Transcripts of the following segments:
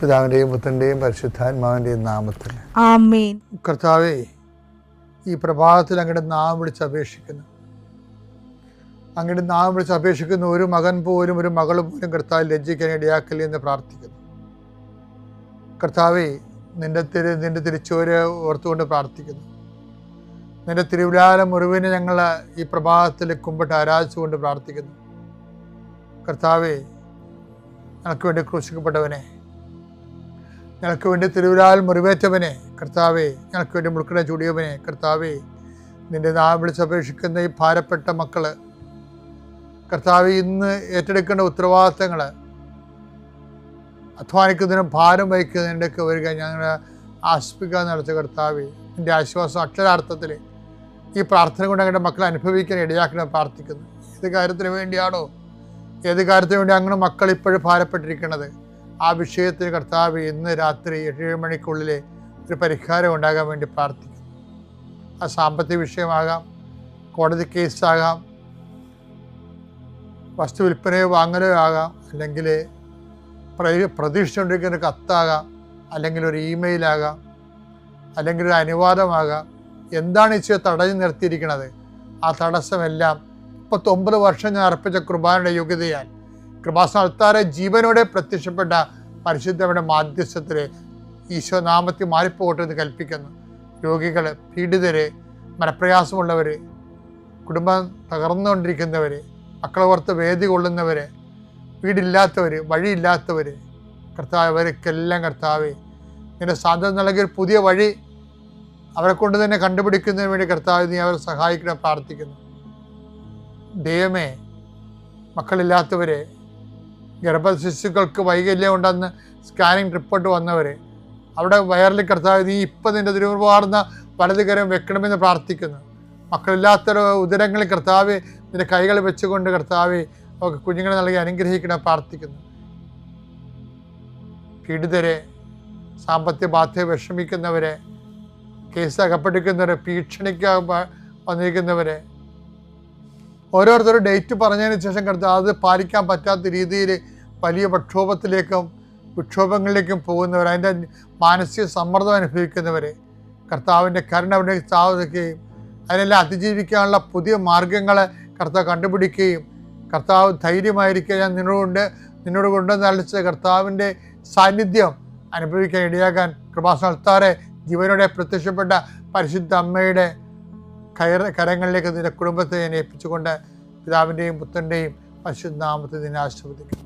പിതാവിന്റെയും പുത്രന്റെയും പരിശുദ്ധാത്മാവിന്റെയും നാമത്തിൽ. ആമേൻ. കർത്താവേ ഈ പ്രഭാതത്തിൽ അങ്ങയുടെ നാം വിളിച്ച് അപേക്ഷിക്കുന്നു. അങ്ങയുടെ നാം വിളിച്ച് അപേക്ഷിക്കുന്ന. ഒരു മകൻ പോലും ഒരു മകൾ പോലും കർത്താവ് ലജ്ജിക്കാൻ ഇടയാക്കല്ലേ എന്ന് പ്രാർത്ഥിക്കുന്നു. കർത്താവേ നിന്റെ തിരു നിന്റെ തിരിച്ചോര് ഓർത്തുകൊണ്ട് പ്രാർത്ഥിക്കുന്നു. നിന്റെ തിരുവിലാല മുറിവിനെ ഞങ്ങൾ ഈ പ്രഭാതത്തിൽ കുമ്പിട്ട് ആരാധിച്ചുകൊണ്ട് പ്രാർത്ഥിക്കുന്നു. കർത്താവേ ഞങ്ങൾക്ക് വേണ്ടി ക്രൂശിക്കപ്പെട്ടവനെ ഞങ്ങൾക്ക് വേണ്ടി തിരുവിലാൽ മുറിവേറ്റവനെ കർത്താവേ ഞങ്ങൾക്ക് വേണ്ടി മുൾക്കട ചൂടിയവനെ കർത്താവേ നിന്റെ നാം വിളിച്ചപേക്ഷിക്കുന്ന ഈ ഭാരപ്പെട്ട മക്കൾ കർത്താവ് ഇന്ന് ഏറ്റെടുക്കേണ്ട ഉത്തരവാദിത്തങ്ങൾ അധ്വാനിക്കുന്നതിനും ഭാരം വഹിക്കുന്നതിന്റെയൊക്കെ വരിക ഞങ്ങൾ ആശ്വസിപ്പിക്കാൻ നടത്തിയ കർത്താവ്. എന്റെ ആശ്വാസം അക്ഷരാർത്ഥത്തിൽ ഈ പ്രാർത്ഥന കൊണ്ട് ഞങ്ങളുടെ മക്കളെ അനുഭവിക്കാൻ ഇടയാക്കണം പ്രാർത്ഥിക്കുന്നു. ഏത് കാര്യത്തിന് വേണ്ടിയാണോ? ഏത് കാര്യത്തിന് വേണ്ടി അങ്ങനെ മക്കൾ ഇപ്പോഴും ഭാരപ്പെട്ടിരിക്കുന്നത്? ആ വിഷയത്തിന് കർത്താവ് ഇന്ന് രാത്രി ഏഴ് മണിക്കുള്ളിൽ ഒരു പരിഹാരം ഉണ്ടാകാൻ വേണ്ടി പ്രാർത്ഥിക്കുന്നു. ആ സാമ്പത്തിക വിഷയമാകാം കോടതി കേസാകാം വസ്തു വിൽപ്പനയോ വാങ്ങലോ ആകാം അല്ലെങ്കിൽ പ്ര- പ്രതീക്ഷിച്ചുകൊണ്ടിരിക്കുന്ന കത്താകാം അല്ലെങ്കിൽ ഒരു ഇമെയിലാകാം അല്ലെങ്കിൽ ഒരു അനുവാദമാകാം. എന്താണ് ഈശോ തടഞ്ഞു നിർത്തിയിരിക്കുന്നത്? ആ തടസ്സമെല്ലാം മുപ്പത്തൊമ്പത് വർഷം ഞാൻ അർപ്പിച്ച കുർബാനയുടെ യോഗ്യതയാൽ കൃപാസ്ഥാനത്താറെ ജീവനോടെ പ്രത്യക്ഷപ്പെട്ട പരിശുദ്ധവരുടെ മാധ്യസ്ഥത്തിൽ ഈശോ നാമത്തിൽ മാറിപ്പോകട്ടെ എന്ന് കൽപ്പിക്കുന്നു. രോഗികൾ പീഡിതരെ മനപ്രയാസമുള്ളവർ കുടുംബം തകർന്നുകൊണ്ടിരിക്കുന്നവർ മക്കളെ ഓർത്ത് വേദി കൊള്ളുന്നവർ വീടില്ലാത്തവർ വഴിയില്ലാത്തവർ കർത്താവ് അവർക്കെല്ലാം കർത്താവേ നിന്റെ സാധ്യത നൽകിയ ഒരു പുതിയ വഴി അവരെ കൊണ്ട് തന്നെ കണ്ടുപിടിക്കുന്നതിന് വേണ്ടി കർത്താവ് നീ അവരെ സഹായിക്കണം പ്രാർത്ഥിക്കുന്നു. ദൈവമേ മക്കളില്ലാത്തവരെ ഗർഭശിശുക്കൾക്ക് വൈകല്യം ഉണ്ടെന്ന് സ്കാനിങ് റിപ്പോർട്ട് വന്നവർ അവിടെ വയറിൽ കർത്താവ് നീ ഇപ്പം നിന്റെ തിരുവാർന്ന വലതുകരം വെക്കണമെന്ന് പ്രാർത്ഥിക്കുന്നു. മക്കളില്ലാത്ത ഉദരങ്ങളിൽ കർത്താവ് നിന്റെ കൈകൾ വെച്ചുകൊണ്ട് കർത്താവ് അവർക്ക് കുഞ്ഞുങ്ങളെ നൽകി അനുഗ്രഹിക്കണം പ്രാർത്ഥിക്കുന്നു. പീഡിതരെ സാമ്പത്തിക ബാധ്യത വിഷമിക്കുന്നവരെ കേസ് അകപ്പെട്ടിരിക്കുന്നവരെ ഭീഷണിക്ക് വന്നിരിക്കുന്നവരെ ഓരോരുത്തരും ഡേറ്റ് പറഞ്ഞതിന് ശേഷം കർത്താവ് അത് പാലിക്കാൻ പറ്റാത്ത രീതിയിൽ വലിയ പ്രക്ഷോഭത്തിലേക്കും വിക്ഷോഭങ്ങളിലേക്കും പോകുന്നവർ അതിന്റെ മാനസിക സമ്മർദ്ദം അനുഭവിക്കുന്നവർ കർത്താവിന്റെ കരുണ അവിടെ സ്ഥാപിക്കുകയും അതിനെല്ലാം അതിജീവിക്കാനുള്ള പുതിയ മാർഗങ്ങൾ കർത്താവ് കണ്ടുപിടിക്കുകയും കർത്താവ് ധൈര്യമായിരിക്കുക ഞാൻ നിന്നോടുകൊണ്ട് നിന്നോട് കൊണ്ടുവന്ന് അളിച്ച കർത്താവിന്റെ സാന്നിധ്യം അനുഭവിക്കാൻ ഇടയാകാൻ കൃപാസനത്താറെ ജീവനോടെ പ്രത്യക്ഷപ്പെട്ട പരിശുദ്ധ അമ്മയുടെ കയർ കരങ്ങളിലേക്ക് നിന്റെ കുടുംബത്തെ ഞാൻ ഏൽപ്പിച്ചുകൊണ്ട് പിതാവിന്റെയും പുത്രന്റെയും പരിശുദ്ധ നാമത്തെ നിന്നെ ആശീർവദിക്കുന്നു.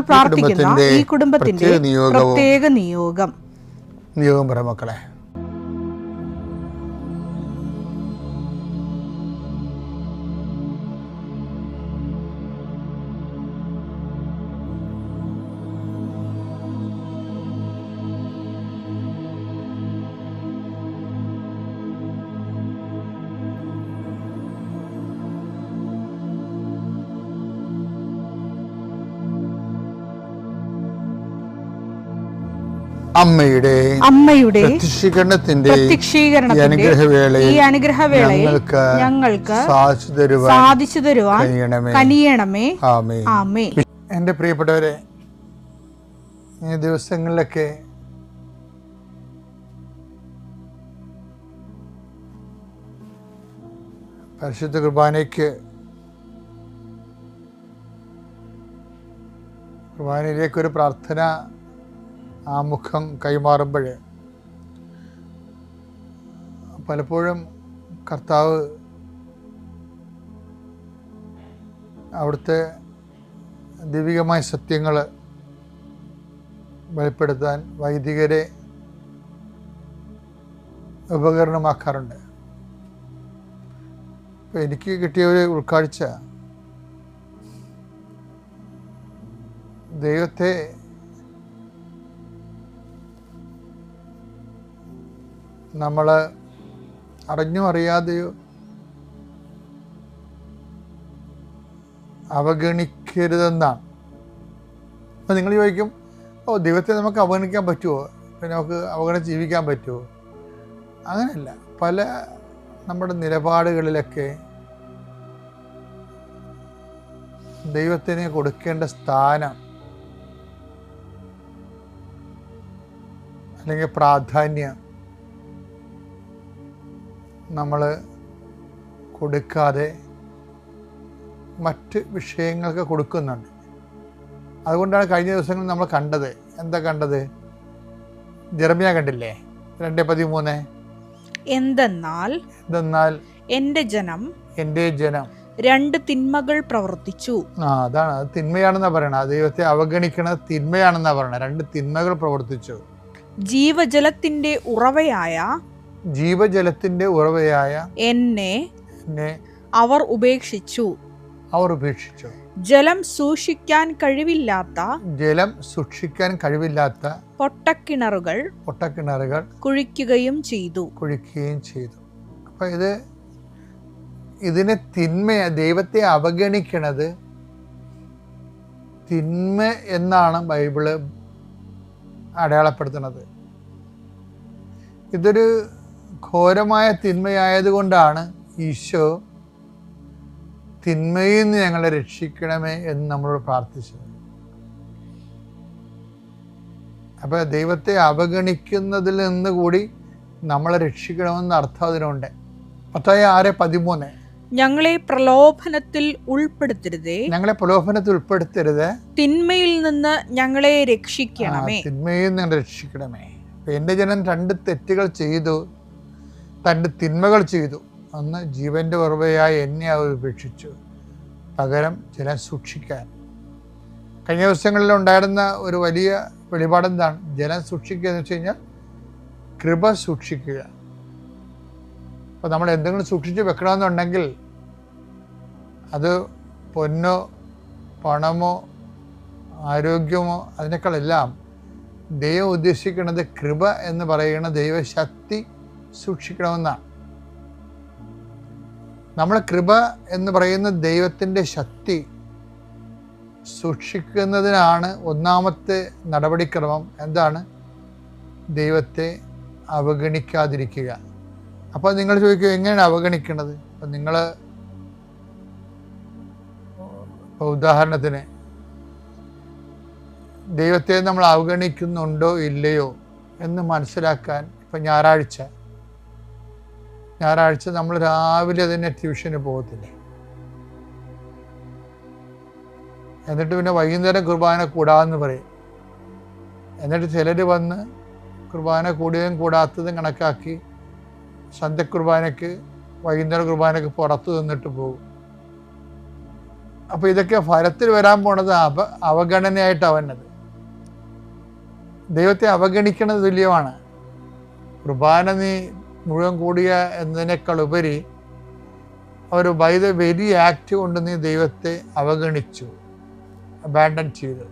പ്രാർത്ഥിക്കുന്ന. ഈ കുടുംബത്തിന്റെ പ്രത്യേക നിയോഗം. നിയോഗം പറ മക്കളെ. അമ്മയുടെ അമ്മയുടെ പ്രത്യക്ഷീകരണത്തിന്റെ അനുഗ്രഹവേളയിൽ ഈ അനുഗ്രഹവേളയിൽ ഞങ്ങൾക്ക് ഞങ്ങൾക്ക് സാധിച്ചു തരുവാൻ സാധിച്ചു തരുവാൻ കനിയണമേ. ആമേ ആമേ എന്റെ പ്രിയപ്പെട്ടവരെ ഈ ദിവസങ്ങളിലൊക്കെ പരിശുദ്ധ കുർബാനയ്ക്ക് കുർബാനയിലേക്കൊരു പ്രാർത്ഥന ആമുഖം കൈമാറുമ്പോൾ പലപ്പോഴും കർത്താവ് അവിടുത്തെ ദൈവികമായ സത്യങ്ങൾ വെളിപ്പെടുത്താൻ വൈദികരെ ഉപകരണമാക്കാറുണ്ട്. ഇപ്പം എനിക്ക് കിട്ടിയ ഒരു ഉൾക്കാഴ്ച ദൈവത്തെ നമ്മൾ അറിഞ്ഞോ അറിയാതെയോ അവഗണിക്കരുതെന്നാണ്. അപ്പം നിങ്ങൾ ചോദിക്കും ഓ ദൈവത്തെ നമുക്ക് അവഗണിക്കാൻ പറ്റുമോ പിന്നെ നമുക്ക് അവഗണിച്ച് ജീവിക്കാൻ പറ്റുമോ അങ്ങനെയല്ല. പല നമ്മുടെ നിലപാടുകളിലൊക്കെ ദൈവത്തിന് കൊടുക്കേണ്ട സ്ഥാനം അല്ലെങ്കിൽ പ്രാധാന്യം നമ്മൾ കൊടുക്കാതെ മറ്റ് വിഷയങ്ങൾക്ക് കൊടുക്കുന്നുണ്ട്. അതുകൊണ്ടാണ് കഴിഞ്ഞ ദിവസങ്ങളിൽ നമ്മൾ കണ്ടത്. എന്താ കണ്ടത്? ജെറമിയ കണ്ടില്ലേ? രണ്ട് പതിമൂന്ന്. എന്തെന്നാൽ എന്തെന്നാൽ എന്റെ ജനം എന്റെ ജനം രണ്ട് തിന്മകൾ പ്രവർത്തിച്ചു. ആ അതാണ്. അത് തിന്മയാണെന്നാ പറയണത് ദൈവത്തെ അവഗണിക്കണ തിന്മയാണെന്നാ പറയണത് രണ്ട് തിന്മകൾ പ്രവർത്തിച്ചു. ജീവജലത്തിന്റെ ഉറവയായ ജീവജലത്തിന്റെ ഉറവയായ എന്നെ എന്നെ അവർ ഉപേക്ഷിച്ചു. അവർ ഉപേക്ഷിച്ചു. ജലം സൂക്ഷിക്കാൻ കഴിവില്ലാത്ത ജലം സൂക്ഷിക്കാൻ കഴിവില്ലാത്ത പൊട്ടക്കിണറുകൾ പൊട്ടക്കിണറുകൾ കുഴിക്കുകയും ചെയ്തു. കുഴിക്കുകയും ചെയ്തു. അപ്പൊ ഇത് ഇതിനെ തിന്മയ ദൈവത്തെ അവഗണിക്കണത് തിന്മ എന്നാണ് ബൈബിൾ അടയാളപ്പെടുത്തുന്നത്. ഇതൊരു ഘോരമായ തിന്മയായതുകൊണ്ടാണ് ഈശോ തിന്മയിൽ നിന്ന് ഞങ്ങളെ രക്ഷിക്കണമേ എന്ന് നമ്മളോട് പ്രാർത്ഥിച്ചത്. അപ്പോൾ ദൈവത്തെ അവഗണിക്കുന്നതിൽ നിന്ന് കൂടി നമ്മളെ രക്ഷിക്കണമെന്ന് അർത്ഥം അതിനുണ്ട്. പത്തായ ആറ് പതിമൂന്ന്. ഞങ്ങളെ പ്രലോഭനത്തിൽ ഉൾപ്പെടുത്തരുതേ. ഞങ്ങളെ പ്രലോഭനത്തിൽ ഉൾപ്പെടുത്തരുത്. തിന്മയിൽ നിന്ന് ഞങ്ങളെ രക്ഷിക്കണമേ. തിന്മയിൽ നിന്ന് രക്ഷിക്കണമേ. എന്റെ എന്റെ ജനം രണ്ട് തെറ്റുകൾ ചെയ്തു. തന്റെ തിന്മകൾ ചെയ്തു. അന്ന് ജീവന്റെ ഉറവയായി എന്നെ അവർ ഉപേക്ഷിച്ചു. പകരം ചില സൂക്ഷിക്കാൻ. കഴിഞ്ഞ ദിവസങ്ങളിൽ ഉണ്ടായിരുന്ന ഒരു വലിയ വെളിപാടെന്താണ് ജലം സൂക്ഷിക്കുക എന്ന് വെച്ച് കഴിഞ്ഞാൽ കൃപ സൂക്ഷിക്കുക. അപ്പോൾ നമ്മൾ എന്തെങ്കിലും സൂക്ഷിച്ച് വെക്കണമെന്നുണ്ടെങ്കിൽ അത് പൊന്നോ പണമോ ആരോഗ്യമോ അതിനേക്കാളെല്ലാം ദൈവം ഉദ്ദേശിക്കുന്നത് കൃപ എന്ന് പറയുന്ന ദൈവശക്തി സൂക്ഷിക്കണമെന്നാണ് നമ്മൾ കൃപ എന്ന് പറയുന്ന ദൈവത്തിന്റെ ശക്തി സൂക്ഷിക്കുന്നതിനാണ് ഒന്നാമത്തെ നടപടിക്രമം എന്താണ്? ദൈവത്തെ അവഗണിക്കാതിരിക്കുക. അപ്പോൾ നിങ്ങൾ ചോദിക്കും എങ്ങനെയാണ് അവഗണിക്കുന്നത് അപ്പം നിങ്ങൾ ഇപ്പോൾ ഉദാഹരണത്തിന് ദൈവത്തെ നമ്മൾ അവഗണിക്കുന്നുണ്ടോ ഇല്ലയോ എന്ന് മനസ്സിലാക്കാൻ ഇപ്പം ഞായറാഴ്ച ഞായറാഴ്ച നമ്മൾ രാവിലെ തന്നെ ട്യൂഷന് പോകത്തില്ല. എന്നിട്ട് പിന്നെ വൈകുന്നേരം കുർബാന കൂടാന്ന് പറയും. എന്നിട്ട് ചിലർ വന്ന് കുർബാന കൂടിയതും കൂടാത്തതും കണക്കാക്കി സന്ധ്യ കുർബാനയ്ക്ക് വൈകുന്നേരം കുർബാനയ്ക്ക് പുറത്ത് നിന്നിട്ട് പോകും. അപ്പോൾ ഇതൊക്കെ ഫലത്തിൽ വരാൻ പോണത് അവ അവഗണനയായിട്ടാണ് വന്നത് ദൈവത്തെ അവഗണിക്കുന്നത് തുല്യമാണ്. കുർബാന നീ മുഴുവൻ കൂടിയ എന്നതിനേക്കാൾ ഉപരി അവർ ബൈ ദ വെരി ആക്ട് കൊണ്ട് നീ ദൈവത്തെ അവഗണിച്ചു അബാൻഡൻ ചെയ്തു.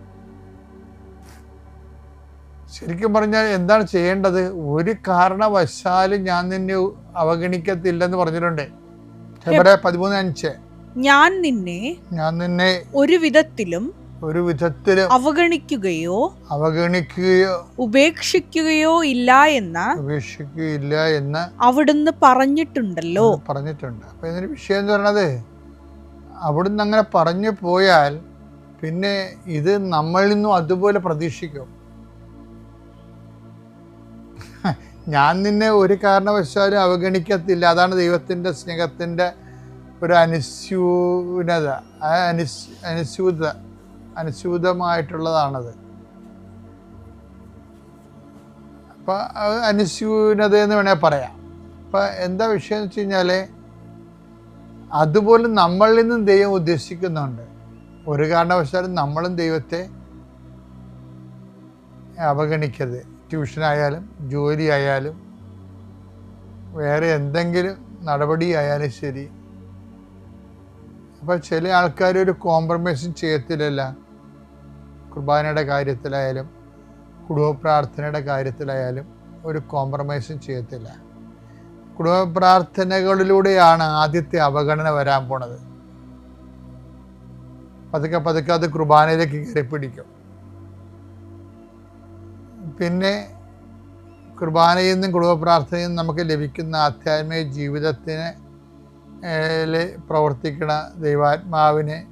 ശരിക്കും പറഞ്ഞാൽ എന്താണ് ചെയ്യേണ്ടത്? ഒരു കാരണവശാലും ഞാൻ നിന്നെ അവഗണിക്കത്തില്ലെന്ന് പറഞ്ഞിട്ടുണ്ട്. പതിമൂന്ന് അഞ്ച്. ഞാൻ നിന്നെ ഞാൻ നിന്നെ ഒരു വിധത്തിലും ഒരു വിധത്തിൽ അവഗണിക്കുകയോ അവഗണിക്കുകയോ ഉപേക്ഷിക്കുകയോ ഇല്ല എന്ന് ഉപേക്ഷിക്കുകയില്ല എന്ന് അവിടുന്ന് പറഞ്ഞിട്ടുണ്ടല്ലോ. പറഞ്ഞിട്ടുണ്ട്. അപ്പൊ ഇതിന് വിഷയം എന്ന് പറയണത് അവിടുന്ന് അങ്ങനെ പറഞ്ഞു പോയാൽ പിന്നെ ഇത് നമ്മളിൽ നിന്നും അതുപോലെ പ്രതീക്ഷിക്കും. ഞാൻ നിന്നെ ഒരു കാരണവശാലും അവഗണിക്കത്തില്ല. അതാണ് ദൈവത്തിന്റെ സ്നേഹത്തിന്റെ ഒരു അനുസ്യൂനത അനുസ് അനുസ്യൂത. അനുസ്യൂതമായിട്ടുള്ളതാണത്. അപ്പം അനുസ്യൂനത എന്ന് വേണേൽ പറയാം. അപ്പം എന്താ വിഷയം എന്ന് വെച്ച് കഴിഞ്ഞാൽ അതുപോലെ നമ്മളിൽ നിന്നും ദൈവം ഉദ്ദേശിക്കുന്നുണ്ട്. ഒരു കാരണവശാലും നമ്മളും ദൈവത്തെ അവഗണിക്കരുത്. ട്യൂഷനായാലും ജോലി ആയാലും വേറെ എന്തെങ്കിലും നടപടി ആയാലും ശരി. അപ്പോൾ ചില ആൾക്കാർ ഒരു കോംപ്രമൈസും ചെയ്യത്തില്ലല്ല. കുർബാനയുടെ കാര്യത്തിലായാലും കുടുംബ പ്രാർത്ഥനയുടെ കാര്യത്തിലായാലും ഒരു കോംപ്രമൈസും ചെയ്യത്തില്ല. കുടുംബ പ്രാർത്ഥനകളിലൂടെയാണ് ആദ്യത്തെ അവഗണന വരാൻ പോണത്. പതുക്കെ പതുക്കെ അത് കുർബാനയിലേക്ക് കയറി പിടിക്കും. പിന്നെ കുർബാനയിൽ നിന്നും കുടുംബ പ്രാർത്ഥനയിൽ നിന്നും നമുക്ക് ലഭിക്കുന്ന ആധ്യാത്മിക ജീവിതത്തിന് പ്രവർത്തിക്കുന്ന ദൈവാത്മാവിനെ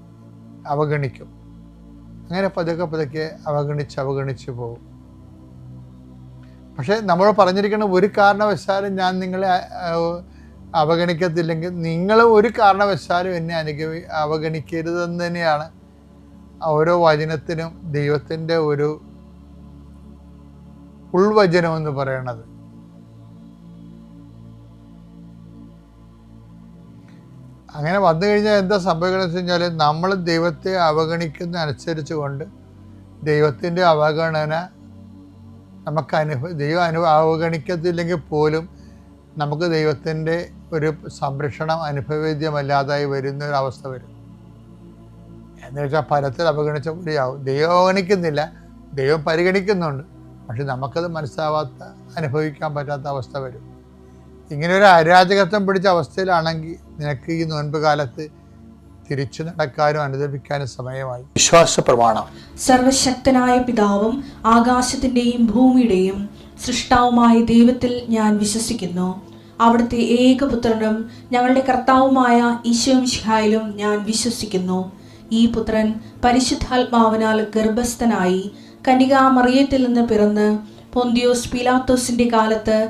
അവഗണിക്കും. അങ്ങനെ പതുക്കെ പതുക്കെ അവഗണിച്ച് അവഗണിച്ച് പോകും. പക്ഷേ നമ്മൾ പറഞ്ഞിരിക്കുന്ന ഒരു കാരണവശാലും ഞാൻ നിങ്ങളെ അവഗണിക്കത്തില്ലെങ്കിൽ നിങ്ങൾ ഒരു കാരണവശാലും എന്നെ അനുഗമി അവഗണിക്കരുതെന്ന് തന്നെയാണ് ഓരോ വചനത്തിനും ദൈവത്തിന്റെ ഒരു ഉൾവചനം എന്ന് പറയണത്. അങ്ങനെ വന്നു കഴിഞ്ഞാൽ എന്താ സംഭവിക്കുന്നത് വെച്ച് കഴിഞ്ഞാൽ നമ്മൾ ദൈവത്തെ അവഗണിക്കുന്ന അനുസരിച്ച് കൊണ്ട് ദൈവത്തിന്റെ അവഗണന നമുക്ക് അനുഭവ ദൈവം അനു അവഗണിക്കത്തില്ലെങ്കിൽ പോലും നമുക്ക് ദൈവത്തിന്റെ ഒരു സംരക്ഷണം അനുഭവവേദ്യമല്ലാതായി വരുന്ന ഒരു അവസ്ഥ വരും. എന്ന് വെച്ചാൽ ഫലത്തിൽ അവഗണിച്ച പോലെയാവും ദൈവം അവഗണിക്കുന്നില്ല ദൈവം പരിഗണിക്കുന്നുണ്ട്. പക്ഷെ നമുക്കത് മനസ്സിലാവാത്ത അനുഭവിക്കാൻ പറ്റാത്ത അവസ്ഥ വരും. ഇങ്ങനെ ഒരു അരാജകത്വം പിടിച്ച അവസ്ഥയിലാണെങ്കിൽ നിനക്ക് ഈ നോൻപ് കാലത്ത് തിരിച്ചു നടക്കാനും അനുദപിക്കാനും സമയമായി. വിശ്വാസ പ്രമാണം. സർവശക്തനായ പിതാവും ആകാശത്തിന്റെയും ഭൂമിയുടെയും സൃഷ്ടാവുമായ ദൈവത്തിൽ ഞാൻ വിശ്വസിക്കുന്നു. അവിടുത്തെ ഏകപുത്രനും ഞങ്ങളുടെ കർത്താവുമായ ഈശോമിഷിഹായിലും ഞാൻ വിശ്വസിക്കുന്നു. ഈ പുത്രൻ പരിശുദ്ധാത്മാവിനാൽ ഗർഭസ്ഥനായി കനികാമറിയത്തിൽ നിന്ന് പിറന്ന് പൊന്തിയോസ് പിലാത്തോസിന്റെ കാലത്ത്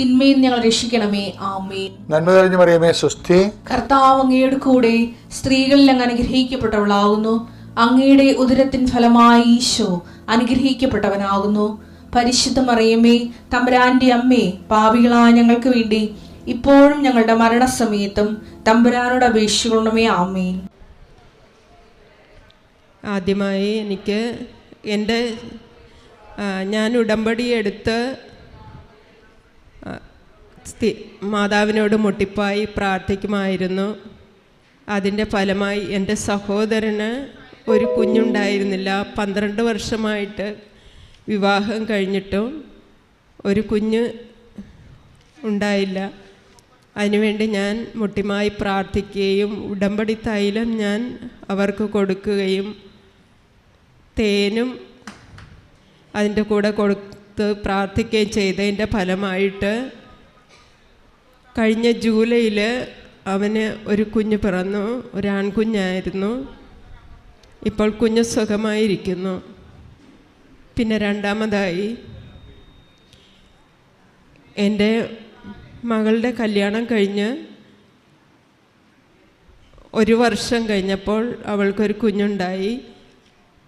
തിന്മയിൽ ഞങ്ങൾ രക്ഷിക്കണമേ. ആമേൻ. നന്മ തെളിഞ്ഞു മറിയമേ സുസ്ഥി കർത്താവ് അങ്ങയുടെ കൂടെ സ്ത്രീകളിൽ അങ്ങ് അനുഗ്രഹിക്കപ്പെട്ടവളാകുന്നു. അങ്ങയുടെ ഉദരത്തിൻ ഫലമായി ഈശോ അനുഗ്രഹിക്കപ്പെട്ടവനാകുന്നു. പരിശുദ്ധ മറിയമ്മേ തമ്പുരാന്റെ അമ്മേ പാപികളായ ഞങ്ങൾക്ക് വേണ്ടി ഇപ്പോഴും ഞങ്ങളുടെ മരണസമയത്തും തമ്പുരാനോട് അപേക്ഷിക്കണമേ. ആമേൻ. ആദ്യമായി എനിക്ക് എന്റെ ഞാൻ ഉടമ്പടി എടുത്ത് സ്ഥി- മാതാവിനോട് മുട്ടിപ്പായി പ്രാർത്ഥിക്കുമായിരുന്നു. അതിന്റെ ഫലമായി എന്റെ സഹോദരന് ഒരു കുഞ്ഞുണ്ടായിരുന്നില്ല. പന്ത്രണ്ട് വർഷമായിട്ട് വിവാഹം കഴിഞ്ഞിട്ടും ഒരു കുഞ്ഞ് ഉണ്ടായില്ല. അതിനുവേണ്ടി ഞാൻ മുട്ടിമായി പ്രാർത്ഥിക്കുകയും ഉടമ്പടി തൈലം ഞാൻ അവർക്ക് കൊടുക്കുകയും തേനും അതിന്റെ കൂടെ കൊടുത്ത് പ്രാർത്ഥിക്കുകയും ചെയ്തതിന്റെ ഫലമായിട്ട് കഴിഞ്ഞ ജൂലൈയിൽ അവന് ഒരു കുഞ്ഞ് പിറന്നു. ഒരു ആൺകുഞ്ഞായിരുന്നു. ഇപ്പോൾ കുഞ്ഞ് സുഖമായിരിക്കുന്നു. പിന്നെ രണ്ടാമതായി എന്റെ മകളുടെ കല്യാണം കഴിഞ്ഞ് ഒരു വർഷം കഴിഞ്ഞപ്പോൾ അവൾക്കൊരു കുഞ്ഞുണ്ടായി.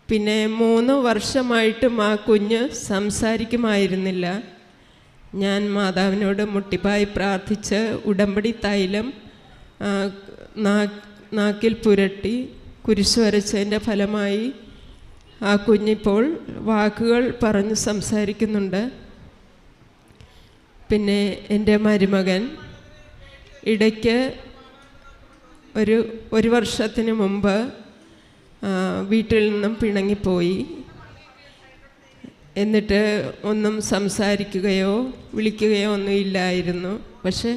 പിന്നെ മൂന്ന് വർഷമായിട്ടും ആ കുഞ്ഞ് സംസാരിക്കുമായിരുന്നില്ല. ഞാൻ മാതാവിനോട് മുട്ടിപ്പായി പ്രാർത്ഥിച്ച് ഉടമ്പടി തൈലം നാക്കിൽ പുരട്ടി കുരിശ് വരച്ചതിന്റെ ഫലമായി ആ കുഞ്ഞിപ്പോൾ വാക്കുകൾ പറഞ്ഞ് സംസാരിക്കുന്നുണ്ട്. പിന്നെ എന്റെ മരുമകൻ ഇടയ്ക്ക് ഒരു ഒരു വർഷത്തിന് മുമ്പ് വീട്ടിൽ നിന്നും പിണങ്ങിപ്പോയി. എന്നിട്ട് ഒന്നും സംസാരിക്കുകയോ വിളിക്കുകയോ ഒന്നും ഇല്ലായിരുന്നു. പക്ഷെ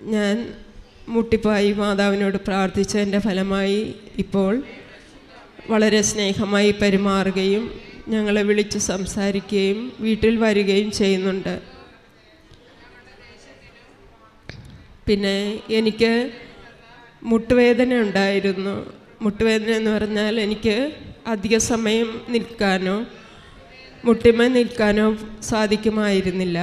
ഞാൻ മുട്ടിപ്പായി മാതാവിനോട് പ്രാർത്ഥിച്ചതിന്റെ ഫലമായി ഇപ്പോൾ വളരെ സ്നേഹമായി പെരുമാറുകയും ഞങ്ങളെ വിളിച്ച് സംസാരിക്കുകയും വീട്ടിൽ വരികയും ചെയ്യുന്നുണ്ട്. പിന്നെ എനിക്ക് മുട്ടുവേദന ഉണ്ടായിരുന്നു. മുട്ടുവേദന എന്ന് പറഞ്ഞാൽ എനിക്ക് അധിക സമയം നിൽക്കാനോ മുട്ടിമ നിൽക്കാനോ സാധിക്കുമായിരുന്നില്ല.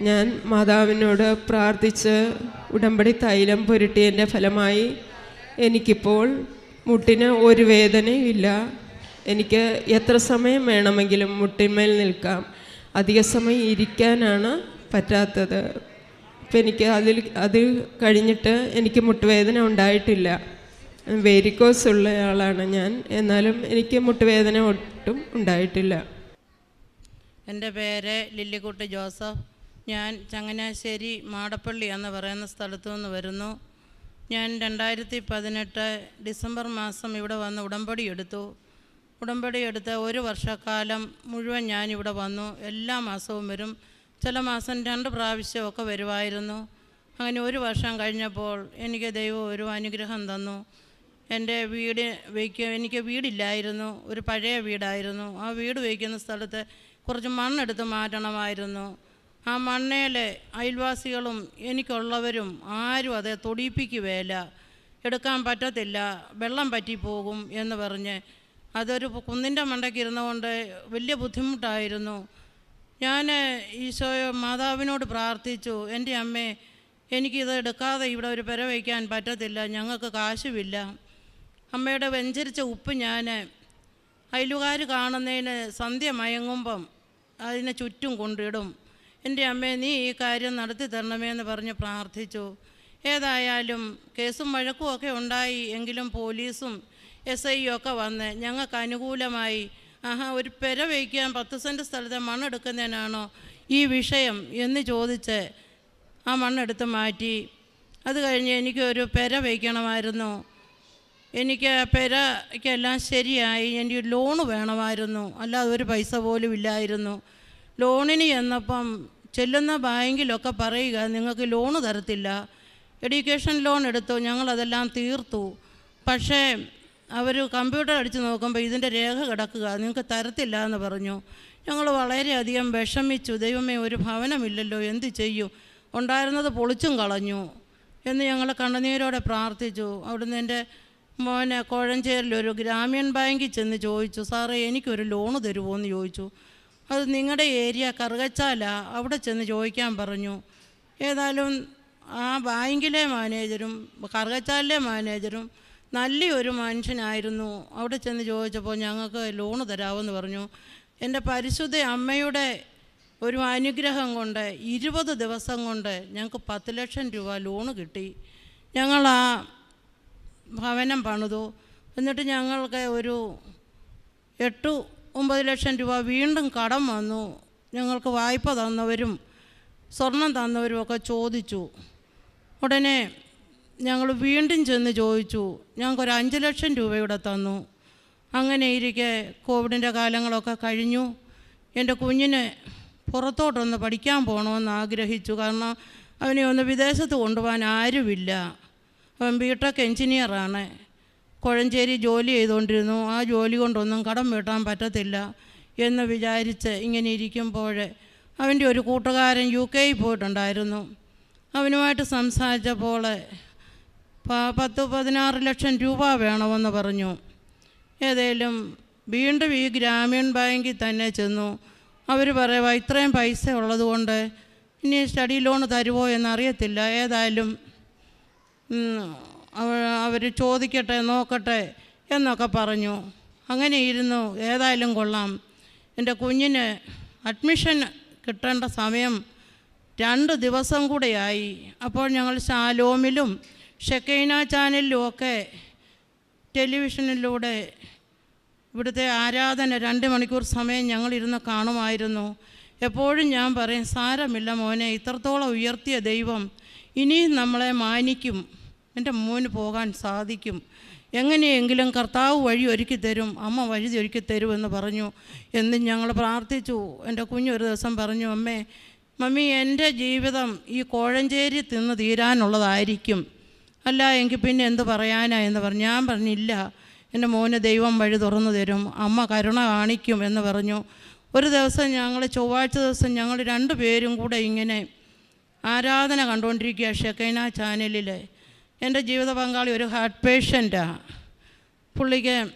ഞാൻ മാതാവിനോട് പ്രാർത്ഥിച്ച് ഉടമ്പടി തൈലം പുരട്ടിയതിന്റെ ഫലമായി എനിക്കിപ്പോൾ മുട്ടിന് ഒരു വേദനയും ഇല്ല. എനിക്ക് എത്ര സമയം വേണമെങ്കിലും മുട്ടിന്മേൽ നിൽക്കാം. അധിക സമയം ഇരിക്കാനാണ് പറ്റാത്തത്. അപ്പം എനിക്ക് അതിൽ അത് കഴിഞ്ഞിട്ട് എനിക്ക് മുട്ടുവേദന ഉണ്ടായിട്ടില്ല. വേരിക്കോസ് ഉള്ള ആളാണ് ഞാൻ. എന്നാലും എനിക്ക് മുട്ടുവേദന ഒട്ടും ഉണ്ടായിട്ടില്ല. എന്റെ പേര് ലില്ലിക്കുട്ടി ജോസഫ്. ഞാൻ ചങ്ങനാശ്ശേരി മാടപ്പള്ളി എന്ന് പറയുന്ന സ്ഥലത്തു നിന്ന് വരുന്നു. ഞാൻ രണ്ടായിരത്തി പതിനെട്ട് ഡിസംബർ മാസം ഇവിടെ വന്ന് ഉടമ്പടി എടുത്തു. ഉടമ്പടി എടുത്ത് ഒരു വർഷക്കാലം മുഴുവൻ ഞാൻ ഇവിടെ വന്നു. എല്ലാ മാസവും വരും. ചില മാസം രണ്ട് പ്രാവശ്യമൊക്കെ വരുമായിരുന്നു അങ്ങനെ ഒരു വർഷം കഴിഞ്ഞപ്പോൾ എനിക്ക് ദൈവം ഒരു അനുഗ്രഹം തന്നു. എന്റെ വീട് വയ്ക്കുക എനിക്ക് വീടില്ലായിരുന്നു ഒരു പഴയ വീടായിരുന്നു. ആ വീട് വയ്ക്കുന്ന സ്ഥലത്ത് കുറച്ച് മണ്ണെടുത്ത് മാറ്റണമായിരുന്നു. ആ മണ്ണേലെ അയൽവാസികളും എനിക്കുള്ളവരും ആരും അത് തൊടിയിപ്പിക്കുകയില്ല. എടുക്കാൻ പറ്റത്തില്ല വെള്ളം പറ്റിപ്പോകും എന്ന് പറഞ്ഞ് അതൊരു കുന്നിന്റെ മണ്ടയ്ക്ക് ഇരുന്നുകൊണ്ട് വലിയ ബുദ്ധിമുട്ടായിരുന്നു. ഞാൻ ഈശോയോ മാതാവിനോട് പ്രാർത്ഥിച്ചു എന്റെ അമ്മേ എനിക്കിത് എടുക്കാതെ ഇവിടെ ഒരു പെര വയ്ക്കാൻ പറ്റത്തില്ല ഞങ്ങൾക്ക് കാശുമില്ല. അമ്മയുടെ വെഞ്ചരിച്ച ഉപ്പ് ഞാൻ അയലുകാർ കാണുന്നതിന് സന്ധ്യ മയങ്ങുമ്പം അതിനെ ചുറ്റും കൊണ്ടിടും. എന്റെ അമ്മേ നീ ഈ കാര്യം നടത്തി തരണമേ എന്ന് പറഞ്ഞ് പ്രാർത്ഥിച്ചു. ഏതായാലും കേസും വഴക്കും ഒക്കെ ഉണ്ടായി എങ്കിലും പോലീസും എസ് ഐ ഒക്കെ വന്ന് ഞങ്ങൾക്ക് അനുകൂലമായി ആഹാ ഒരു പെര വയ്ക്കാൻ പത്ത് സെന്റ് സ്ഥലത്തെ മണ്ണെടുക്കുന്നതിനാണോ ഈ വിഷയം? എന്ന് ചോദിച്ച് ആ മണ്ണെടുത്ത് മാറ്റി. അത് കഴിഞ്ഞ് എനിക്കൊരു പെര വയ്ക്കണമായിരുന്നു. എനിക്ക് പെരയ്ക്കെല്ലാം ശരിയായി. എനിക്ക് ലോണ് വേണമായിരുന്നു. അല്ലാതെ ഒരു പൈസ പോലും ഇല്ലായിരുന്നു. ലോണിന് ചെന്നപ്പം ചെല്ലുന്ന ബാങ്കിലൊക്കെ പറയുക നിങ്ങൾക്ക് ലോണ് തരത്തില്ല. എഡ്യൂക്കേഷൻ ലോൺ എടുത്തു. ഞങ്ങളതെല്ലാം തീർത്തു. പക്ഷേ അവർ കമ്പ്യൂട്ടർ അടിച്ച് നോക്കുമ്പോൾ ഇതിന്റെ രേഖ കിടക്കുക. നിങ്ങൾക്ക് തരത്തില്ല എന്ന് പറഞ്ഞു. ഞങ്ങൾ വളരെയധികം വിഷമിച്ചു. ദൈവമേ ഒരു ഭവനമില്ലല്ലോ. എന്ത് ചെയ്യും? ഉണ്ടായിരുന്നത് പൊളിച്ചും കളഞ്ഞു. എന്ന് ഞങ്ങൾ കണ്ണുനീരോടെ പ്രാർത്ഥിച്ചു. അവിടുന്ന് എന്റെ മോനെ കോഴഞ്ചേരിലൊരു ഗ്രാമീൺ ബാങ്കിൽ ചെന്ന് ചോദിച്ചു സാറേ എനിക്കൊരു ലോണ് തരുമോ എന്ന് ചോദിച്ചു. അത് നിങ്ങളുടെ ഏരിയ കറുകച്ചാല? അവിടെ ചെന്ന് ചോദിക്കാൻ പറഞ്ഞു. ഏതായാലും ആ ബാങ്കിലെ മാനേജരും കറുകച്ചാലിലെ മാനേജരും നല്ലൊരു മനുഷ്യനായിരുന്നു. അവിടെ ചെന്ന് ചോദിച്ചപ്പോൾ ഞങ്ങൾക്ക് ലോണ് തരാമെന്ന് പറഞ്ഞു. എന്റെ പരിശുദ്ധ അമ്മയുടെ ഒരു അനുഗ്രഹം കൊണ്ട് ഇരുപത് ദിവസം കൊണ്ട് ഞങ്ങൾക്ക് പത്ത് ലക്ഷം രൂപ ലോണ് കിട്ടി. ഞങ്ങൾ ആ ഭവനം പണിതു. എന്നിട്ട് ഞങ്ങൾക്ക് ഒരു എട്ട് ഒമ്പത് ലക്ഷം രൂപ വീണ്ടും കടം വന്നു. ഞങ്ങൾക്ക് വായ്പ തന്നവരും സ്വർണം തന്നവരും ഒക്കെ ചോദിച്ചു. ഉടനെ ഞങ്ങൾ വീണ്ടും ചെന്ന് ചോദിച്ചു. ഞങ്ങൾക്കൊരു അഞ്ച് ലക്ഷം രൂപയുടെ തന്നു. അങ്ങനെ ഇരിക്കെ കോവിഡിന്റെ കാലങ്ങളൊക്കെ കഴിഞ്ഞു. എന്റെ കുഞ്ഞിനെ പുറത്തോട്ടൊന്ന് പഠിക്കാൻ പോകണമെന്ന് ആഗ്രഹിച്ചു. കാരണം അവനെ ഒന്ന് വിദേശത്ത് കൊണ്ടുപോകാൻ ആരുമില്ല. അവൻ ബിടെക് എഞ്ചിനീയറാണ് കുഴഞ്ചേരി ജോലി ചെയ്തുകൊണ്ടിരുന്നു ആ ജോലി കൊണ്ടൊന്നും കടം വീട്ടാൻ പറ്റത്തില്ല എന്ന് വിചാരിച്ച് ഇങ്ങനെ ഇരിക്കുമ്പോൾ അവന്റെ ഒരു കൂട്ടുകാരൻ യു കെയിൽ പോയിട്ടുണ്ടായിരുന്നു. അവനുമായിട്ട് സംസാരിച്ചപ്പോൾ പത്ത് പതിനാറ് ലക്ഷം രൂപ വേണമെന്ന് പറഞ്ഞു. ഏതേലും വീണ്ടും ഈ ഗ്രാമീൺ ബാങ്കിൽ തന്നെ ചെന്നു. അവർ പറയുക ഇത്രയും പൈസ ഉള്ളതുകൊണ്ട് ഇനി സ്റ്റഡി ലോൺ തരുമോ എന്നറിയത്തില്ല. ഏതായാലും അവർ ചോദിക്കട്ടെ നോക്കട്ടെ എന്നൊക്കെ പറഞ്ഞു. അങ്ങനെ ഇരുന്നു. ഏതായാലും കൊള്ളാം. എന്റെ കുഞ്ഞിന് അഡ്മിഷൻ കിട്ടേണ്ട സമയം രണ്ട് ദിവസം കൂടെയായി. അപ്പോൾ ഞങ്ങൾ ശാലോമിലും ഷെക്കൈന ചാനലിലും ഒക്കെ ടെലിവിഷനിലൂടെ ഇവിടുത്തെ ആരാധന രണ്ട് മണിക്കൂർ സമയം ഞങ്ങളിരുന്ന് കാണുമായിരുന്നു. എപ്പോഴും ഞാൻ പറയും സാരമില്ല മോനെ ഇത്രത്തോളം ഉയർത്തിയ ദൈവം ഇനിയും നമ്മളെ മാനിക്കും. എന്റെ മോന് പോകാൻ സാധിക്കും. എങ്ങനെയെങ്കിലും കർത്താവ് വഴി ഒരുക്കി തരും അമ്മ വഴി ഒരുക്കി തരും എന്ന് പറഞ്ഞു. എന്നും ഞങ്ങൾ പ്രാർത്ഥിച്ചു. എന്റെ കുഞ്ഞ് ഒരു ദിവസം പറഞ്ഞു അമ്മേ മമ്മി എന്റെ ജീവിതം ഈ കോഴഞ്ചേരി തിന്ന് തീരാനുള്ളതായിരിക്കും. അല്ല എങ്കിൽ പിന്നെ എന്ത് പറയാനാ? എന്ന് പറഞ്ഞു. ഞാൻ പറഞ്ഞില്ല എന്റെ മോന് ദൈവം വഴി തുറന്നു തരും അമ്മ കരുണ കാണിക്കും എന്ന് പറഞ്ഞു. ഒരു ദിവസം ഞങ്ങൾ ചൊവ്വാഴ്ച ദിവസം ഞങ്ങൾ രണ്ടു പേരും കൂടെ ഇങ്ങനെ ആരാധന കണ്ടുകൊണ്ടിരിക്കുക ഷെക്കൈന ചാനലിൽ എന്റെ ജീവിത പങ്കാളി ഒരു ഹാർട്ട് പേഷ്യന്റാണ് പുള്ളിക്ക്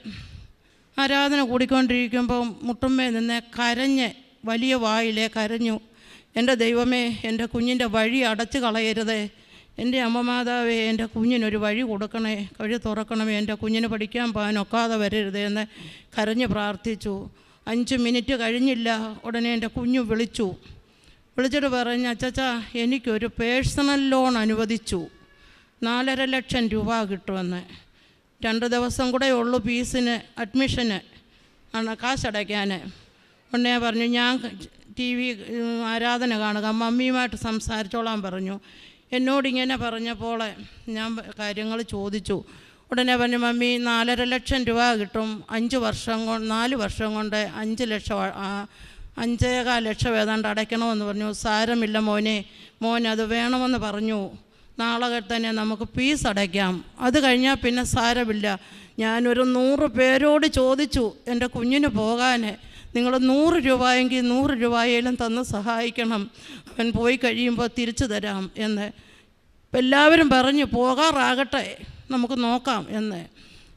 ആരാധന കൂടിക്കൊണ്ടിരിക്കുമ്പോൾ മുട്ടുമ്മേ നിന്ന് കരഞ്ഞ് വലിയ വായിലെ കരഞ്ഞു. എന്റെ ദൈവമേ എന്റെ കുഞ്ഞിന്റെ വഴി അടച്ചു കളയരുതേ. എന്റെ അമ്മ മാതാവേ എന്റെ കുഞ്ഞിനൊരു വഴി കൊടുക്കണേ വഴി തുറക്കണമേ എന്റെ കുഞ്ഞിന് പഠിക്കാൻ പോകാൻ ഒക്കാതെ വരരുതേ എന്ന് കരഞ്ഞ് പ്രാർത്ഥിച്ചു. അഞ്ച് മിനിറ്റ് കഴിഞ്ഞില്ല ഉടനെ എന്റെ കുഞ്ഞു വിളിച്ചു. വിളിച്ചിട്ട് പറഞ്ഞു അച്ചച്ചാ എനിക്കൊരു പേഴ്സണൽ ലോൺ അനുവദിച്ചു. നാലര ലക്ഷം രൂപ കിട്ടുമെന്ന്. രണ്ട് ദിവസം കൂടെ ഉള്ളു ഫീസിന് അഡ്മിഷന് ആണ് കാശടയ്ക്കാൻ ഉടനെ പറഞ്ഞു ഞാൻ ടി വി ആരാധന കാണുക മമ്മിയുമായിട്ട് സംസാരിച്ചോളാൻ പറഞ്ഞു. എന്നോട് എന്നോടിങ്ങനെ പറഞ്ഞപ്പോൾ ഞാൻ കാര്യങ്ങൾ ചോദിച്ചു. ഉടനെ പറഞ്ഞു മമ്മി നാലര ലക്ഷം രൂപ കിട്ടും. അഞ്ച് വർഷം കൊണ്ട് നാല് വർഷം കൊണ്ട് അഞ്ച് ലക്ഷം അഞ്ചേകാൽ ലക്ഷം ഏതാണ്ട് അടയ്ക്കണമെന്ന് പറഞ്ഞു. സാരമില്ല മോനെ മോൻ അത് വേണമെന്ന് പറഞ്ഞു. നാളെ തന്നെ നമുക്ക് ഫീസ് അടയ്ക്കാം. അത് കഴിഞ്ഞാൽ പിന്നെ സാരമില്ല. ഞാനൊരു നൂറ് പേരോട് ചോദിച്ചു എന്റെ കുഞ്ഞിന് പോകാൻ നിങ്ങൾ നൂറ് രൂപയെങ്കിൽ നൂറ് രൂപയിലും തന്ന് സഹായിക്കണം. അവൻ പോയി കഴിയുമ്പോൾ തിരിച്ചു തരാം എന്ന്. എല്ലാവരും പറഞ്ഞു പോകാറാകട്ടെ. നമുക്ക് നോക്കാം എന്ന്.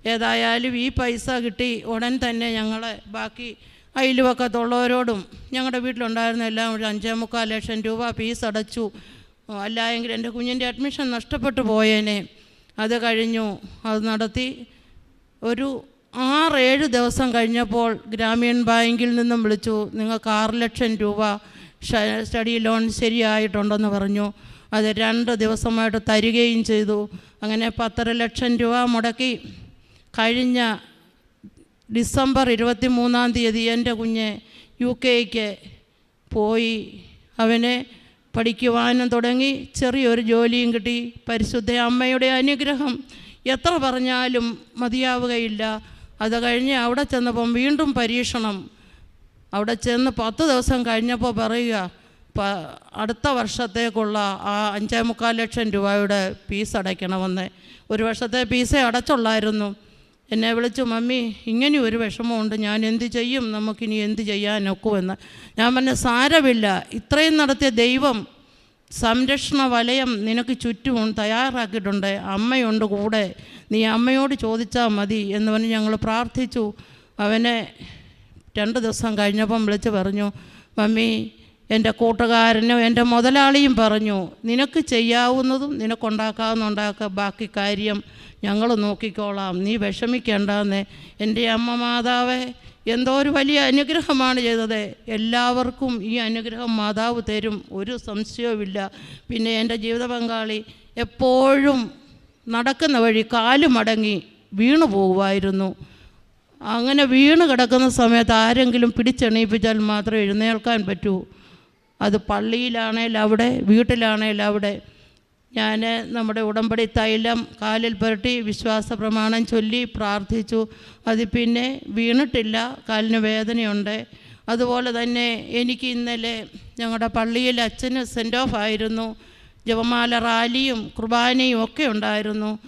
ഏതായാലും ഈ പൈസ കിട്ടി. ഉടൻ തന്നെ ഞങ്ങളെ ബാക്കി അയൽവക്കത്തുള്ളവരോടും ഞങ്ങളുടെ വീട്ടിലുണ്ടായിരുന്ന എല്ലാം ഒരു അഞ്ചേ മുക്കാൽ ലക്ഷം രൂപ ഫീസ് അടച്ചു. അല്ല എങ്കിൽ എന്റെ കുഞ്ഞിന്റെ അഡ്മിഷൻ നഷ്ടപ്പെട്ടു പോയേനെ. അത് കഴിഞ്ഞു. അത് നടത്തി ഒരു ആറ് ഏഴ് ദിവസം കഴിഞ്ഞപ്പോൾ ഗ്രാമീൺ ബാങ്കിൽ നിന്നും വിളിച്ചു. നിങ്ങൾക്ക് ആറ് ലക്ഷം രൂപ സ്റ്റഡി ലോൺ ശരിയായിട്ടുണ്ടെന്ന് പറഞ്ഞു. അത് രണ്ട് ദിവസമായിട്ട് തരികയും ചെയ്തു. അങ്ങനെ പത്തര ലക്ഷം രൂപ മുടക്കി. കഴിഞ്ഞ ഡിസംബർ ഇരുപത്തി മൂന്നാം തീയതി എന്റെ കുഞ്ഞ് യു കെക്ക് പോയി. അവനെ പഠിക്കുവാനും തുടങ്ങി ചെറിയൊരു ജോലിയും കിട്ടി. പരിശുദ്ധ അമ്മയുടെ അനുഗ്രഹം എത്ര പറഞ്ഞാലും മതിയാവുകയില്ല. അത് കഴിഞ്ഞ് അവിടെ ചെന്നപ്പം വീണ്ടും പരീക്ഷണം. അവിടെ ചെന്ന് പത്ത് ദിവസം കഴിഞ്ഞപ്പോൾ പറയുക അടുത്ത വർഷത്തേക്കുള്ള ആ അഞ്ചേ മുക്കാൽ ലക്ഷം രൂപയുടെ ഫീസ് അടയ്ക്കണമെന്ന്. ഒരു വർഷത്തെ ഫീസേ അടച്ചുള്ളായിരുന്നു. എന്നെ വിളിച്ചു മമ്മി ഇങ്ങനെ ഒരു വിഷമമുണ്ട്. ഞാൻ എന്ത് ചെയ്യും? നമുക്കിനി എന്ത് ചെയ്യാനൊക്കുമെന്ന്. ഞാൻ പറഞ്ഞ സാരമില്ല. ഇത്രയും നടത്തിയ ദൈവം സംരക്ഷണ വലയം നിനക്ക് ചുറ്റും തയ്യാറാക്കിയിട്ടുണ്ട്. അമ്മയുണ്ട് കൂടെ. നീ അമ്മയോട് ചോദിച്ചാൽ മതി. എന്ന് പറഞ്ഞ് ഞങ്ങൾ പ്രാർത്ഥിച്ചു. അവനെ രണ്ട് ദിവസം കഴിഞ്ഞപ്പം വിളിച്ച് പറഞ്ഞു മമ്മി എന്റെ കൂട്ടുകാരനും എന്റെ മുതലാളിയും പറഞ്ഞു നിനക്ക് ചെയ്യാവുന്നതും നിനക്കുണ്ടാക്കാവുന്ന ഉണ്ടാക്കുക ബാക്കി കാര്യം ഞങ്ങൾ നോക്കിക്കോളാം. നീ വിഷമിക്കേണ്ടെന്ന് എന്റെ അമ്മ മാതാവേ എന്തോ ഒരു വലിയ അനുഗ്രഹമാണ് ചെയ്തത്. എല്ലാവർക്കും ഈ അനുഗ്രഹം മാതാവ് തരും. ഒരു സംശയവുമില്ല. പിന്നെ എന്റെ ജീവിത പങ്കാളി എപ്പോഴും നടക്കുന്ന വഴി കാൽ മടങ്ങി വീണു പോകുമായിരുന്നു അങ്ങനെ വീണ് കിടക്കുന്ന സമയത്ത് ആരെങ്കിലും പിടിച്ചെണീപ്പിച്ചാൽ മാത്രമേ എഴുന്നേൽക്കാൻ പറ്റൂ. അത് പള്ളിയിലാണേൽ അവിടെ വീട്ടിലാണേൽ അവിടെ. ഞാൻ നമ്മുടെ ഉടമ്പടി തൈലം കാലിൽ പുരട്ടി വിശ്വാസ പ്രമാണം ചൊല്ലി പ്രാർത്ഥിച്ചു. അത് പിന്നെ വീണിട്ടില്ല കാലിന് വേദനയുണ്ട്. അതുപോലെ തന്നെ എനിക്ക് ഇന്നലെ ഞങ്ങളുടെ പള്ളിയിൽ അച്ഛന് സെൻഡ് ഓഫ് ആയിരുന്നു. ജപമാല റാലിയും കുർബാനയും ഒക്കെ ഉണ്ടായിരുന്നു.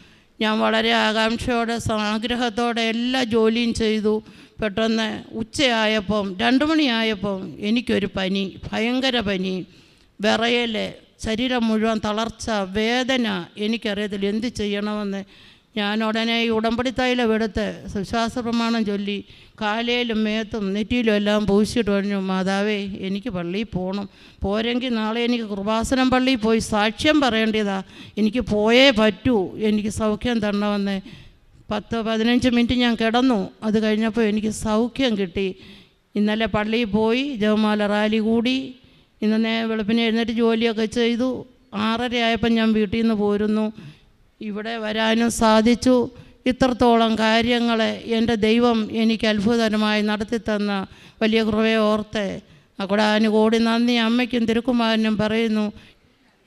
ഞാൻ വളരെ ആകാംക്ഷയോടെ ആഗ്രഹത്തോടെ എല്ലാ ജോലിയും ചെയ്തു. പെട്ടെന്ന് ഉച്ചയായപ്പം രണ്ട് മണിയായപ്പം എനിക്കൊരു പനി ഭയങ്കര പനി. വിറയൽ ശരീരം മുഴുവൻ തളർച്ച വേദന. എനിക്കറിയത്തില്ല എന്ത് ചെയ്യണമെന്ന്. ഞാൻ ഉടനെ ഈ ഉടമ്പടി തൈലം എടുത്ത് സുശ്വാസ പ്രമാണം ചൊല്ലി കാലയിലും മേത്തും നെറ്റിയിലും എല്ലാം പൂശിയിട്ട് പറഞ്ഞു മാതാവേ എനിക്ക് പള്ളിയിൽ പോകണം പോരെങ്കിൽ നാളെ എനിക്ക് കൃപാസനം പള്ളിയിൽ പോയി സാക്ഷ്യം പറയേണ്ടതാ. എനിക്ക് പോയേ പറ്റൂ. എനിക്ക് സൗഖ്യം തരണമെന്ന് പത്ത് പതിനഞ്ച് മിനിറ്റ് ഞാൻ കിടന്നു. അത് കഴിഞ്ഞപ്പോൾ എനിക്ക് സൗഖ്യം കിട്ടി. ഇന്നലെ പള്ളിയിൽ പോയി ജവമാല റാലി കൂടി. ഇന്നലെ വെളുപ്പിനെ എഴുന്നേറ്റ് ജോലിയൊക്കെ ചെയ്തു. ആറര ആയപ്പോൾ ഞാൻ വീട്ടിൽ നിന്ന് പോരുന്നു. ഇവിടെ വരാനും സാധിച്ചു. ഇത്രത്തോളം കാര്യങ്ങൾ എന്റെ ദൈവം എനിക്ക് അത്ഭുതകരമായി നടത്തിത്തന്ന വലിയ കൃപയെ ഓർത്ത് അക്കുടാന് കൂടി നന്ദി. അമ്മയ്ക്കും തിരുക്കുമാരനും പറയുന്നു.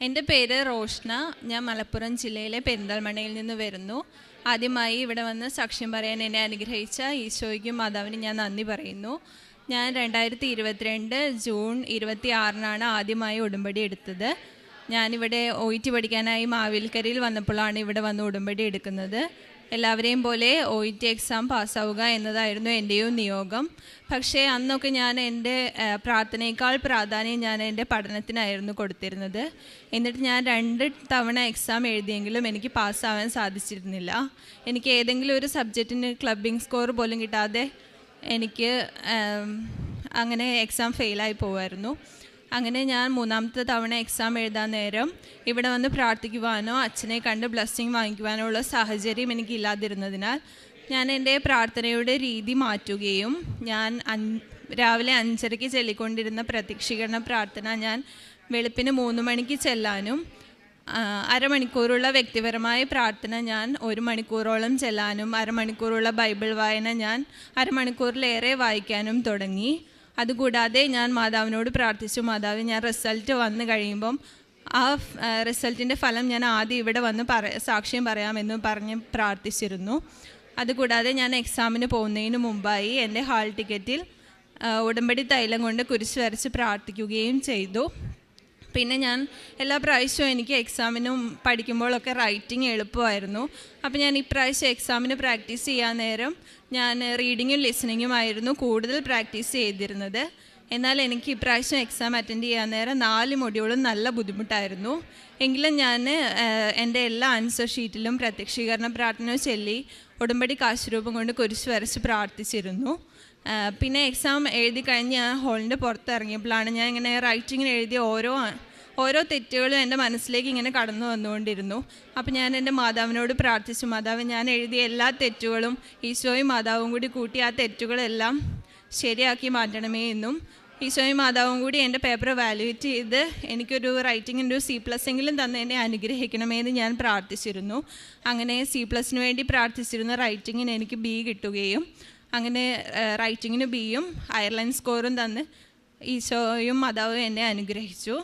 എന്റെ പേര് റോഷ്ന. ഞാൻ മലപ്പുറം ജില്ലയിലെ പെരിന്തൽമണ്ണയിൽ നിന്ന് വരുന്നു. ആദ്യമായി ഇവിടെ വന്ന് സാക്ഷ്യം പറയാൻ എന്നെ അനുഗ്രഹിച്ച ഈശോയ്ക്കും മാതാവിനും ഞാൻ നന്ദി പറയുന്നു. ഞാൻ രണ്ടായിരത്തി ഇരുപത്തിരണ്ട് ജൂൺ ഇരുപത്തി ആറിനാണ് ആദ്യമായി ഉടമ്പടി എടുത്തത്. ഞാനിവിടെ ഒയിറ്റ് ഇ പഠിക്കാനായി മാവേലിക്കരയിൽ വന്നപ്പോഴാണ് ഇവിടെ വന്ന് ഉടമ്പടി എടുക്കുന്നത്. എല്ലാവരെയും പോലെ ഒ ഇ ടി എക്സാം പാസ്സാവുക എന്നതായിരുന്നു എന്റെയും നിയോഗം. പക്ഷേ അന്നൊക്കെ ഞാൻ എന്റെ പ്രാർത്ഥനയേക്കാൾ പ്രാധാന്യം ഞാൻ എന്റെ പഠനത്തിനായിരുന്നു കൊടുത്തിരുന്നത്. എന്നിട്ട് ഞാൻ രണ്ട് തവണ എക്സാം എഴുതിയെങ്കിലും എനിക്ക് പാസ്സാവാൻ സാധിച്ചിരുന്നില്ല. എനിക്ക് ഏതെങ്കിലും ഒരു സബ്ജക്റ്റിന് ക്ലബിംഗ് സ്കോർ പോലും കിട്ടാതെ എനിക്ക് അങ്ങനെ എക്സാം ഫെയിലായി പോവായിരുന്നു. അങ്ങനെ ഞാൻ മൂന്നാമത്തെ തവണ എക്സാം എഴുതാൻ നേരം ഇവിടെ വന്ന് പ്രാർത്ഥിക്കുവാനോ അച്ഛനെ കണ്ട് ബ്ലെസ്സിങ് വാങ്ങിക്കുവാനോ ഉള്ള സാഹചര്യം എനിക്കില്ലാതിരുന്നതിനാൽ ഞാൻ എന്റെ പ്രാർത്ഥനയുടെ രീതി മാറ്റുകയും ഞാൻ രാവിലെ അഞ്ചരയ്ക്ക് ചൊല്ലിക്കൊണ്ടിരുന്ന പ്രതീക്ഷീകരണ പ്രാർത്ഥന ഞാൻ വെളുപ്പിന് മൂന്ന് മണിക്ക് ചെല്ലാനും അരമണിക്കൂറുള്ള വ്യക്തിപരമായ പ്രാർത്ഥന ഞാൻ ഒരു മണിക്കൂറോളം ചെല്ലാനും അരമണിക്കൂറുള്ള ബൈബിൾ വായന ഞാൻ അരമണിക്കൂറിലേറെ വായിക്കാനും തുടങ്ങി. അതുകൂടാതെ ഞാൻ മാതാവിനോട് പ്രാർത്ഥിച്ചു. മാതാവ് ഞാൻ റിസൾട്ട് വന്നു കഴിയുമ്പം ആ റിസൾട്ടിന്റെ ഫലം ഞാൻ ആദ്യം ഇവിടെ വന്ന് പറ സാക്ഷ്യം പറയാമെന്ന് പറഞ്ഞ് പ്രാർത്ഥിച്ചിരുന്നു. അതുകൂടാതെ ഞാൻ എക്സാമിന് പോകുന്നതിന് മുമ്പായി എന്റെ ഹാൾ ടിക്കറ്റിൽ ഉടമ്പടി തൈലം കൊണ്ട് കുരിശ് വരച്ച് പ്രാർത്ഥിക്കുകയും ചെയ്തു. പിന്നെ ഞാൻ എല്ലാ പ്രാവശ്യവും എനിക്ക് എക്സാമിനും പഠിക്കുമ്പോഴൊക്കെ റൈറ്റിംഗ് എളുപ്പമായിരുന്നു. അപ്പോൾ ഞാൻ ഇപ്രാവശ്യം എക്സാമിന് പ്രാക്ടീസ് ചെയ്യാൻ നേരം ഞാൻ റീഡിങ്ങും ലിസണിങ്ങും ആയിരുന്നു കൂടുതൽ പ്രാക്ടീസ് ചെയ്തിരുന്നത്. എന്നാൽ എനിക്ക് ഇപ്രാവശ്യം എക്സാം അറ്റൻഡ് ചെയ്യാൻ നേരം നാല് മൊഡ്യൂളും നല്ല ബുദ്ധിമുട്ടായിരുന്നു. എങ്കിലും ഞാൻ എന്റെ എല്ലാ ആൻസർ ഷീറ്റിലും പ്രത്യക്ഷീകരണ പ്രാർത്ഥന ചൊല്ലി ഉടമ്പടി കാശുരൂപം കൊണ്ട് കുരിശ് വരച്ച് പ്രാർത്ഥിച്ചിരുന്നു. പിന്നെ എക്സാം എഴുതി കഴിഞ്ഞ് ഞാൻ ഹോളിന്റെ പുറത്തിറങ്ങിയപ്പോഴാണ് ഞാൻ ഇങ്ങനെ റൈറ്റിങ്ങിന് എഴുതിയ ഓരോ ഓരോ തെറ്റുകളും എന്റെ മനസ്സിലേക്ക് ഇങ്ങനെ കടന്നു വന്നുകൊണ്ടിരുന്നു. അപ്പോൾ ഞാൻ എന്റെ മാതാവിനോട് പ്രാർത്ഥിച്ചു മാതാവ് ഞാൻ എഴുതിയ എല്ലാ തെറ്റുകളും ഈശോയും മാതാവും കൂടി കൂട്ടി ആ തെറ്റുകളെല്ലാം ശരിയാക്കി മാറ്റണമേ എന്നും ഈശോയും മാതാവും കൂടി എന്റെ പേപ്പർ വാല്യുവേറ്റ് ചെയ്ത് എനിക്കൊരു റൈറ്റിങ്ങിന്റെ ഒരു സി പ്ലസ് എങ്കിലും തന്ന് എന്നെ അനുഗ്രഹിക്കണമേ എന്ന് ഞാൻ പ്രാർത്ഥിച്ചിരുന്നു. അങ്ങനെ സി പ്ലസിന് വേണ്ടി പ്രാർത്ഥിച്ചിരുന്ന റൈറ്റിങ്ങിന് എനിക്ക് ബി കിട്ടുകയും അങ്ങനെ റൈറ്റിങ്ങിന് ബിയും അയർലൈൻ സ്കോറും തന്ന് ഈശോയും മാതാവും എന്നെ അനുഗ്രഹിച്ചു.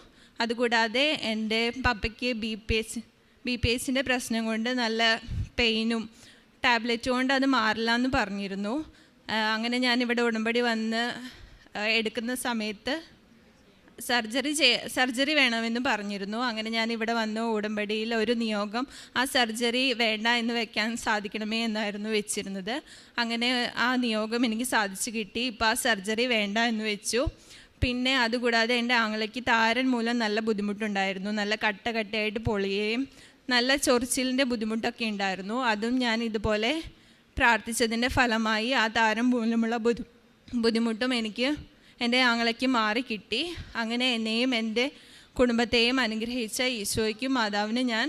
അതുകൂടാതെ എന്റെ പപ്പയ്ക്ക് B P S B P എസിന്റെ പ്രശ്നം കൊണ്ട് നല്ല പെയിനും ടാബ്ലറ്റ് കൊണ്ട് അത് മാറില്ല എന്ന് പറഞ്ഞിരുന്നു അങ്ങനെ ഞാൻ ഇവിടെ ഉടമ്പടി വന്ന് എടുക്കുന്ന സമയത്ത് സർജറി ചെയ്യ സർജറി വേണമെന്ന് പറഞ്ഞിരുന്നു. അങ്ങനെ ഞാൻ ഇവിടെ വന്നു. ഉടമ്പടിയിൽ ഒരു നിയോഗം ആ സർജറി വേണ്ട എന്ന് വെക്കാൻ സാധിക്കണമേ എന്നായിരുന്നു വെച്ചിരുന്നത്. അങ്ങനെ ആ നിയോഗം എനിക്ക് സാധിച്ചു കിട്ടി. ഇപ്പോൾ ആ സർജറി വേണ്ട എന്ന് വെച്ചു. പിന്നെ അതുകൂടാതെ എന്റെ ആങ്ങളയ്ക്ക് താരൻ മൂലം നല്ല ബുദ്ധിമുട്ടുണ്ടായിരുന്നു. നല്ല കട്ട കട്ടയായിട്ട് പൊളിയുകയും നല്ല ചൊറിച്ചിലിന്റെ ബുദ്ധിമുട്ടൊക്കെ ഉണ്ടായിരുന്നു. അതും ഞാൻ ഇതുപോലെ പ്രാർത്ഥിച്ചതിന്റെ ഫലമായി ആ താരം മൂലമുള്ള ബുദ്ധി ബുദ്ധിമുട്ടും എനിക്ക് എന്റെ ആങ്ങളയ്ക്ക് മാറി കിട്ടി. അങ്ങനെ എന്നെയും എന്റെ കുടുംബത്തെയും അനുഗ്രഹിച്ച ഈശോയ്ക്കും മാതാവിന് ഞാൻ